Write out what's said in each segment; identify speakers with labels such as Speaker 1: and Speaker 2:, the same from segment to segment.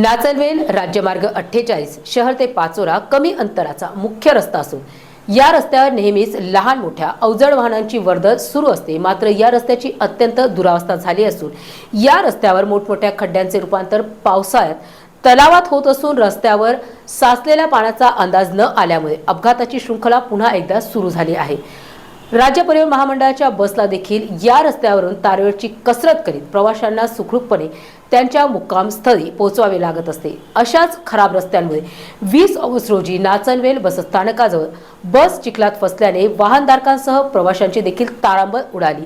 Speaker 1: नाचनवेल राज्यमार्ग अठ्ठेचाळीस शहर ते पाचोरा कमी अंतराचा मुख्य रस्ता असून या रस्त्यावर नेहमीच लहान मोठ्या अवजड वाहनांची वर्दळ सुरू असते. मात्र या रस्त्याची अत्यंत दुरावस्था झाली असून या रस्त्यावर मोठमोठ्या खड्ड्यांचे रूपांतर पावसाळ्यात तलावात होत असून रस्त्यावर साचलेल्या पाण्याचा अंदाज न आल्यामुळे अपघाताची शृंखला पुन्हा एकदा सुरू झाली आहे. राज्य परिवहन महामंडळाच्या बसला देखील या रस्त्यावरून तारवेळची कसरत करीत प्रवाशांना सुखरूपपणे त्यांच्या मुक्कामस्थळी पोहोचवावे लागत असते. अशाच खराब रस्त्यांमुळे वीस ऑगस्ट रोजी नाचनवेल बसस्थानकाजवळ बस चिखलात फसल्याने वाहनधारकांसह प्रवाशांची देखील तारांबळ उडाली.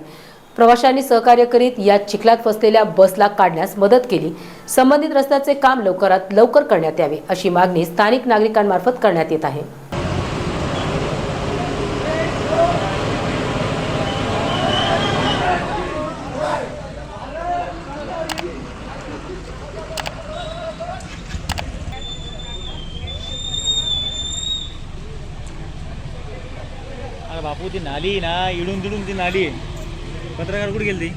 Speaker 1: प्रवाशांनी सहकार्य करीत या चिखलात फसलेल्या बसला काढण्यास मदत केली. संबंधित रस्त्याचे काम लवकरात लवकर करण्यात यावे अशी मागणी स्थानिक नागरिकांमार्फत करण्यात येत आहे.
Speaker 2: अरे बापू ती नाली आहे ना इडून तिडून ती नाली आहे. पत्रकार कुठे गेली ती